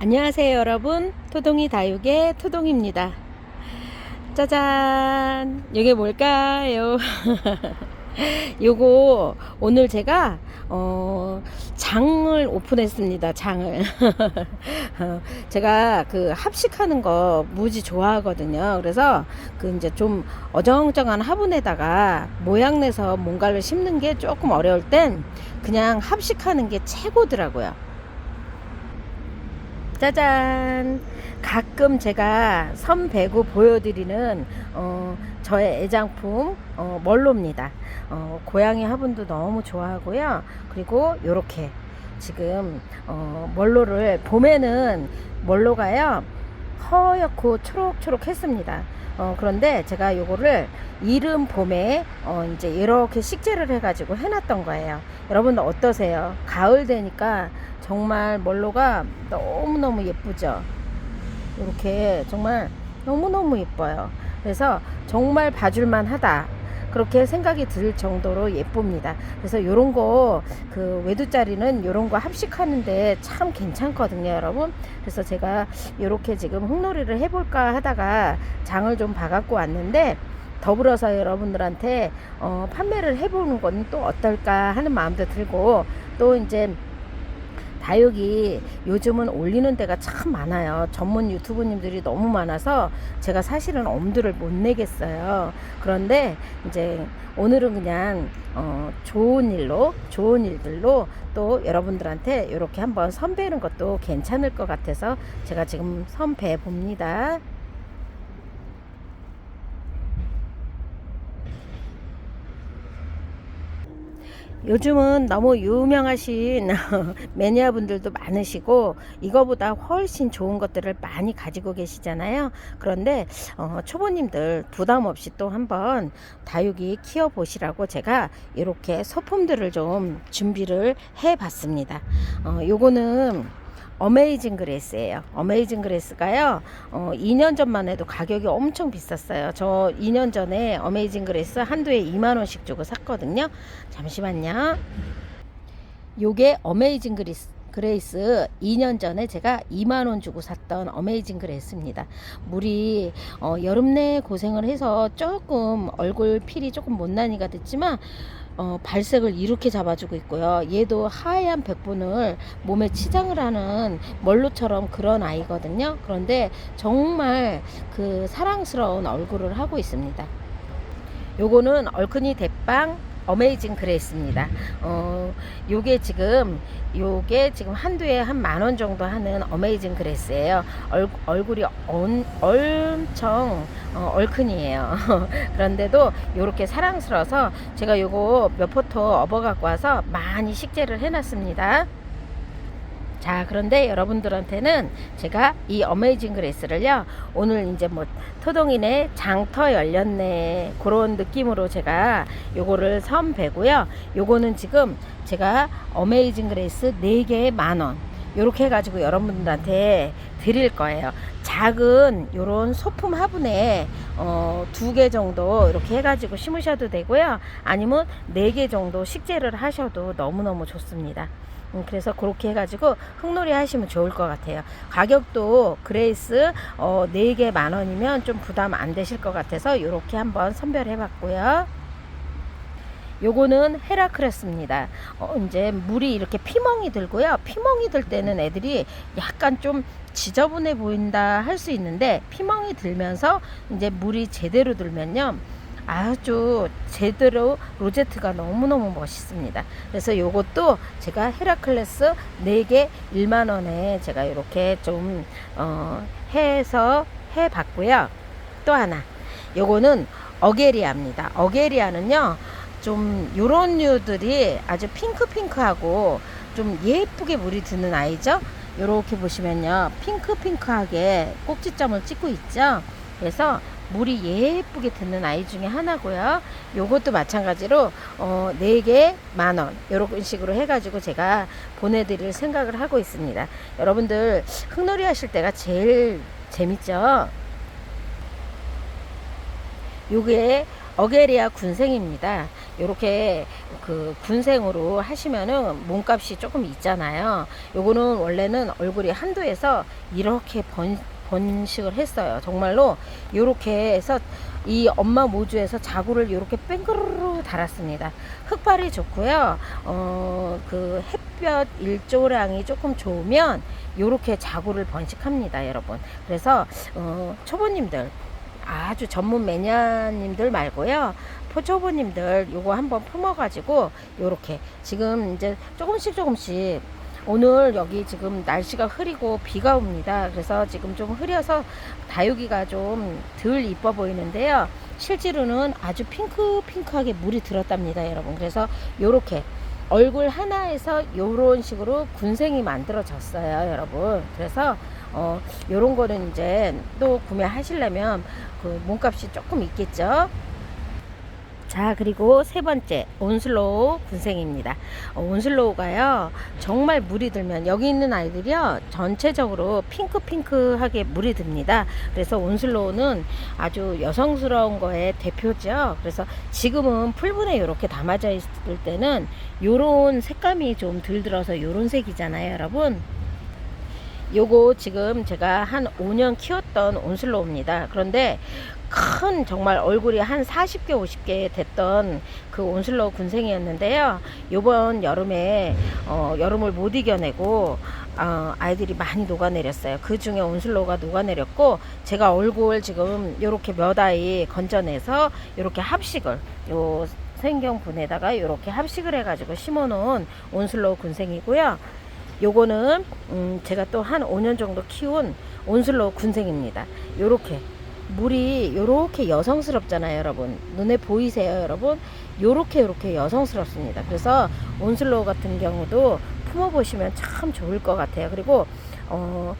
안녕하세요 여러분. 토동이 다육의 토동입니다. 짜잔. 이게 뭘까요? 요거 오늘 제가 어 장을 오픈했습니다 장을. 어, 제가 그 합식하는 거 무지 좋아하거든요. 그래서 그 이제 좀 어정쩡한 화분에다가 모양 내서 뭔가를 심는 게 조금 어려울 땐 그냥 합식하는 게 최고더라고요 짜잔. 가끔 제가 선 배구 보여드리는 어, 저의 애장품 어, 멀로입니다. 어, 고양이 화분도 너무 좋아하고요. 그리고 요렇게 지금 어, 멀로를 봄에는 멀로가요 허옇고 초록초록 했습니다 어, 그런데 제가 요거를 이른 봄에 어, 이제 이렇게 식재를 해가지고 해놨던 거예요. 여러분 어떠세요? 가을 되니까 정말 멀로가 너무너무 예쁘죠? 이렇게 정말 너무너무 예뻐요. 그래서 정말 봐줄만 하다. 그렇게 생각이 들 정도로 예쁩니다. 그래서 요런 거, 그 외두짜리는 요런 거 합식하는데 참 괜찮거든요, 여러분. 그래서 제가 요렇게 지금 흙놀이를 해볼까 하다가 장을 좀 봐갖고 왔는데, 더불어서 여러분들한테 어, 판매를 해보는 건 또 어떨까 하는 마음도 들고, 또 이제 다육이 요즘은 올리는 데가 참 많아요. 전문 유튜브님들이 너무 많아서 제가 사실은 엄두를 못 내겠어요. 그런데 이제 오늘은 그냥 어 좋은 일로 좋은 일들로 또 여러분들한테 이렇게 한번 선배는 것도 괜찮을 것 같아서 제가 지금 선배 봅니다. 요즘은 너무 유명하신 매니아 분들도 많으시고 이거보다 훨씬 좋은 것들을 많이 가지고 계시잖아요. 그런데 어, 초보님들 부담 없이 또 한번 다육이 키워 보시라고 제가 이렇게 소품들을 좀 준비를 해 봤습니다. 어, 요거는 어메이징 그레스예요. 어메이징 그레스가요. 어, 2년 전만 해도 가격이 엄청 비쌌어요. 저 2년 전에 어메이징 그레스 한두에 2만 원씩 주고 샀거든요. 잠시만요. 요게 어메이징 그레스 그레이스 2년 전에 제가 2만 원 주고 샀던 어메이징 그레이스입니다. 물이 어, 여름 내 고생을 해서 조금 얼굴 필이 조금 못난이가 됐지만 어, 발색을 이렇게 잡아주고 있고요. 얘도 하얀 백분을 몸에 치장을 하는 멀로처럼 그런 아이거든요. 그런데 정말 그 사랑스러운 얼굴을 하고 있습니다. 요거는 얼큰이 대빵 어메이징 그레이스입니다. 어, 요게 지금 요게 지금 한두에 한 만 원 정도 하는 어메이징 그레이스예요. 얼, 얼굴이 엄, 엄청 어, 얼큰이에요. 그런데도 요렇게 사랑스러워서 제가 요거 몇 포토 업어 갖고 와서 많이 식재를 해놨습니다. 자, 그런데 여러분들한테는 제가 이 어메이징 그레이스를요, 오늘 이제 뭐, 토동이네, 장터 열렸네, 그런 느낌으로 제가 요거를 선배고요. 요거는 지금 제가 어메이징 그레이스 4개에 만원. 요렇게 해가지고 여러분들한테 드릴 거예요. 작은 요런 소품 화분에 어, 두 개 정도 이렇게 해가지고 심으셔도 되고요. 아니면 네 개 정도 식재를 하셔도 너무너무 좋습니다. 음, 그래서 그렇게 해가지고 흙놀이 하시면 좋을 것 같아요. 가격도 그레이스 어, 4개 만 원이면 좀 부담 안 되실 것 같아서 이렇게 한번 선별해 봤고요. 요거는 헤라크레스입니다. 어, 이제 물이 이렇게 피멍이 들고요. 피멍이 들 때는 애들이 약간 좀 지저분해 보인다 할 수 있는데 피멍이 들면서 이제 물이 제대로 들면요. 아주 제대로 로제트가 너무너무 멋있습니다. 그래서 요것도 제가 헤라클레스 4개 1만원에 제가 이렇게 좀, 어, 해서 해 봤고요. 또 하나. 요거는 어게리아입니다. 어게리아는요, 좀 요런 류들이 아주 핑크핑크하고 좀 예쁘게 물이 드는 아이죠. 요렇게 보시면요. 핑크핑크하게 꼭지점을 찍고 있죠. 그래서 물이 예쁘게 드는 아이 중에 하나고요. 요것도 마찬가지로 어, 4개 만원 요런 식으로 해가지고 제가 보내드릴 생각을 하고 있습니다. 여러분들 흙놀이 하실 때가 제일 재밌죠? 요게 어게리아 군생입니다. 요렇게 그 군생으로 하시면은 몸값이 조금 있잖아요. 요거는 원래는 얼굴이 한도에서 이렇게 번, 번식을 했어요. 정말로 요렇게 해서 이 엄마 모주에서 자구를 이렇게 뺑그르르 달았습니다. 흑발이 좋고요. 어, 그 햇볕 일조량이 조금 좋으면 요렇게 자구를 번식합니다, 여러분. 그래서 어, 초보님들 아주 전문 매니아님들 말고요. 포초보님들 요거 한번 품어가지고 요렇게 지금 이제 조금씩 조금씩 오늘 여기 지금 날씨가 흐리고 비가 옵니다. 그래서 지금 좀 흐려서 다육이가 좀 덜 이뻐 보이는데요. 실제로는 아주 핑크핑크하게 물이 들었답니다, 여러분. 그래서 요렇게 얼굴 하나에서 요런 식으로 군생이 만들어졌어요, 여러분. 그래서 어, 요런 거는 이제 또 구매하시려면 그 몸값이 조금 있겠죠. 자, 그리고 세 번째, 온슬로우 군생입니다. 어, 온슬로우가요, 정말 물이 들면, 여기 있는 아이들이요, 전체적으로 핑크핑크하게 물이 듭니다. 그래서 온슬로우는 아주 여성스러운 거의 대표죠. 그래서 지금은 풀분에 이렇게 담아져 있을 때는 요런 색감이 좀 들들어서 요런 색이잖아요, 여러분. 요거 지금 제가 한 5년 키웠던 온슬로우입니다. 그런데 큰 정말 얼굴이 한 40개 50개 됐던 그 온슬로우 군생이었는데요. 요번 여름에 어, 여름을 못 이겨내고 어, 아이들이 많이 녹아내렸어요. 그 중에 온슬로우가 녹아내렸고 제가 얼굴 지금 요렇게 몇 아이 건져내서 요렇게 합식을 요 생경분에다가 이렇게 합식을 해가지고 심어놓은 온슬로우 군생이고요. 요거는 음 제가 또 한 5년 정도 키운 온슬로우 군생입니다. 요렇게 물이 요렇게 여성스럽잖아요, 여러분. 눈에 보이세요, 여러분? 요렇게 요렇게 여성스럽습니다. 그래서 온슬로우 같은 경우도 품어 보시면 참 좋을 것 같아요. 그리고 어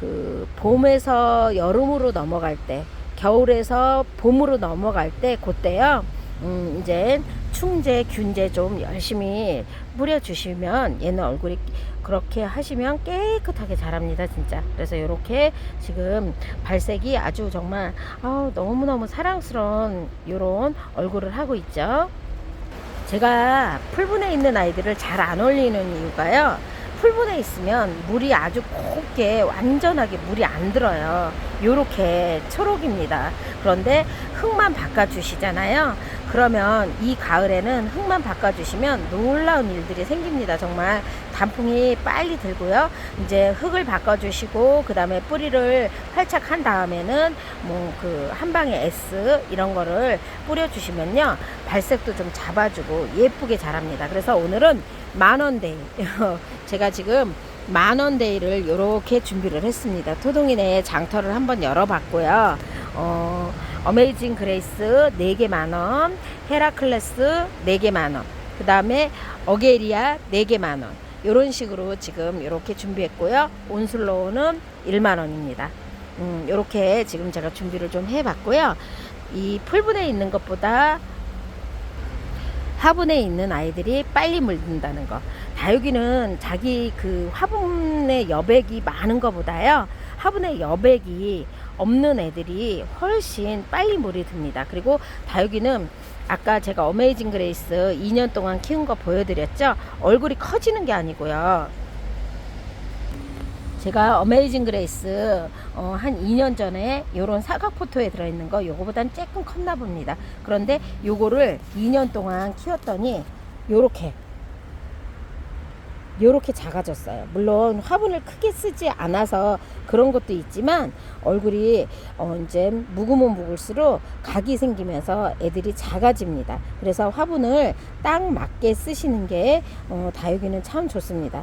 그 봄에서 여름으로 넘어갈 때, 겨울에서 봄으로 넘어갈 때 그때요. 음, 이제 충제, 균제 좀 열심히 뿌려주시면 얘는 얼굴이 그렇게 하시면 깨끗하게 자랍니다, 진짜. 그래서 이렇게 지금 발색이 아주 정말 아우, 너무너무 사랑스러운 이런 얼굴을 하고 있죠. 제가 풀분에 있는 아이들을 잘 안 올리는 이유가요. 풀분에 있으면 물이 아주 곱게 완전하게 물이 안 들어요. 요렇게 초록입니다. 그런데 흙만 바꿔주시잖아요. 그러면 이 가을에는 흙만 바꿔주시면 놀라운 일들이 생깁니다. 정말 단풍이 빨리 들고요. 이제 흙을 바꿔주시고 그 다음에 뿌리를 활착 한 다음에는 뭐 그 한방에 S 이런 거를 뿌려주시면요 발색도 좀 잡아주고 예쁘게 자랍니다. 그래서 오늘은 만원데이 제가 지금 만원데이를 이렇게 준비를 했습니다. 토동이네 장터를 한번 열어봤고요. 어, 어메이징 그레이스 4개 만원, 헤라클레스 4개 만원, 그 다음에 어게리아 4개 만원. 이런 식으로 지금 이렇게 준비했고요. 온슬로우는 1만 원입니다. 음, 이렇게 지금 제가 준비를 좀 해봤고요. 이 풀분에 있는 것보다 화분에 있는 아이들이 빨리 물든다는 거. 다육이는 자기 그 화분의 여백이 많은 것보다요. 화분의 여백이 없는 애들이 훨씬 빨리 물이 듭니다. 그리고 다육이는 아까 제가 어메이징 그레이스 2년 동안 키운 거 보여드렸죠? 얼굴이 커지는 게 아니고요. 제가 어메이징 그레이스 어, 한 2년 전에 요런 사각 포토에 들어있는 거 요거보단 조금 컸나 봅니다. 그런데 요거를 2년 동안 키웠더니 요렇게 요렇게 작아졌어요. 물론 화분을 크게 쓰지 않아서 그런 것도 있지만 얼굴이 어 이제 묵으면 묵을수록 각이 생기면서 애들이 작아집니다. 그래서 화분을 딱 맞게 쓰시는 게 어 다육이는 참 좋습니다.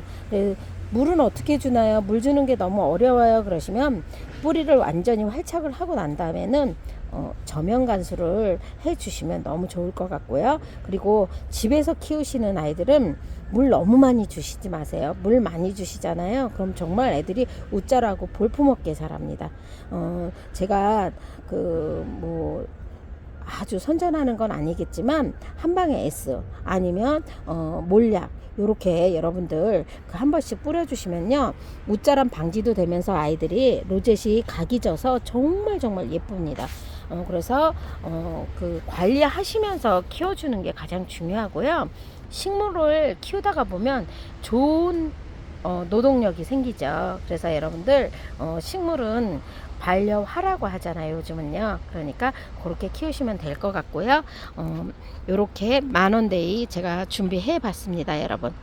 그 물은 어떻게 주나요? 물 주는 게 너무 어려워요. 그러시면 뿌리를 완전히 활착을 하고 난 다음에는 어, 저면 간수를 해 주시면 너무 좋을 것 같고요. 그리고 집에서 키우시는 아이들은 물 너무 많이 주시지 마세요. 물 많이 주시잖아요. 그럼 정말 애들이 웃자라고 볼품없게 자랍니다. 어, 제가 그 뭐 아주 선전하는 건 아니겠지만 한방에 S 아니면 어, 몰약 요렇게 여러분들 그 한 번씩 뿌려주시면요 웃자람 방지도 되면서 아이들이 로zet이 각이 져서 정말 정말 예쁩니다. 어, 그래서 어, 그 관리하시면서 키워주는 게 가장 중요하고요. 식물을 키우다가 보면 좋은 어, 노동력이 생기죠. 그래서 여러분들 어, 식물은 반려하라고 하잖아요. 요즘은요. 그러니까 그렇게 키우시면 될 것 같고요. 어, 요렇게 만원데이 제가 준비해 봤습니다. 여러분.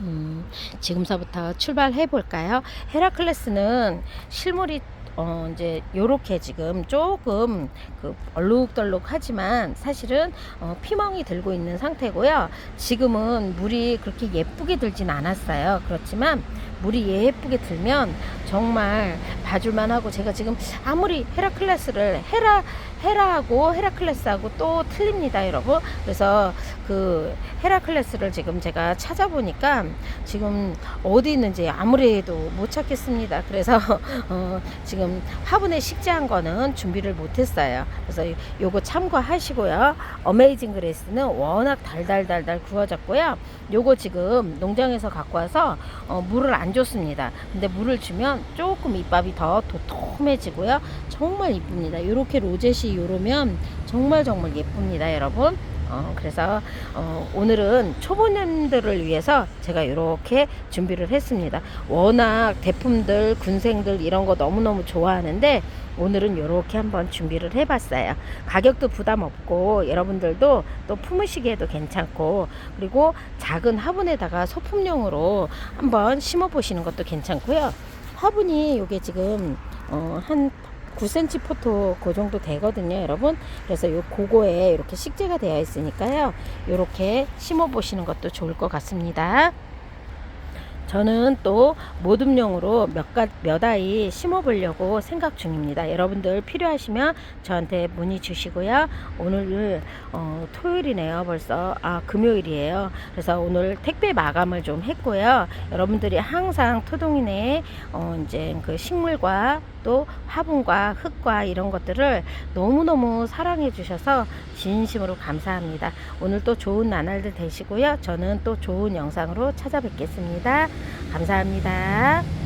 음, 지금서부터 출발해 볼까요? 헤라클레스는 실물이 어 이제 요렇게 지금 조금 그 얼룩덜룩하지만 사실은 어 피멍이 들고 있는 상태고요. 지금은 물이 그렇게 예쁘게 들진 않았어요. 그렇지만 물이 예쁘게 들면 정말 봐줄만 하고 제가 지금 아무리 헤라클레스를 헤라 헤라하고 헤라클레스하고 또 틀립니다, 여러분. 그래서 그 헤라클레스를 지금 제가 찾아보니까 지금 어디 있는지 아무래도 못 찾겠습니다. 그래서 어 지금 화분에 식재한 거는 준비를 못 했어요. 그래서 요거 참고하시고요. 어메이징 그레이스는 워낙 달달달달 구워졌고요. 요거 지금 농장에서 갖고 와서 어 물을 안 줬습니다. 근데 물을 주면 조금 잎밥이 더 도톰해지고요. 정말 이쁩니다. 이렇게 로zet이 요러면 정말 정말 예쁩니다, 여러분. 어, 그래서 어, 오늘은 초보님들을 위해서 제가 이렇게 준비를 했습니다. 워낙 대품들, 군생들 이런 거 너무너무 좋아하는데 오늘은 이렇게 한번 준비를 해봤어요. 가격도 부담 없고 여러분들도 또 품으시기에도 괜찮고 그리고 작은 화분에다가 소품용으로 한번 심어 보시는 것도 괜찮고요. 화분이 이게 지금 어, 한 9cm 포토 그 정도 되거든요, 여러분. 그래서 요 고거에 이렇게 식재가 되어 있으니까요. 이렇게 심어 보시는 것도 좋을 것 같습니다. 저는 또 모듬용으로 몇, 가, 몇 아이 심어 보려고 생각 중입니다. 여러분들 필요하시면 저한테 문의 주시고요. 오늘 어, 토요일이네요. 벌써 아 금요일이에요. 그래서 오늘 택배 마감을 좀 했고요. 여러분들이 항상 토동이네 어, 이제 그 식물과 또 화분과 흙과 이런 것들을 너무너무 사랑해 주셔서 진심으로 감사합니다. 오늘 또 좋은 나날들 되시고요. 저는 또 좋은 영상으로 찾아뵙겠습니다. 감사합니다.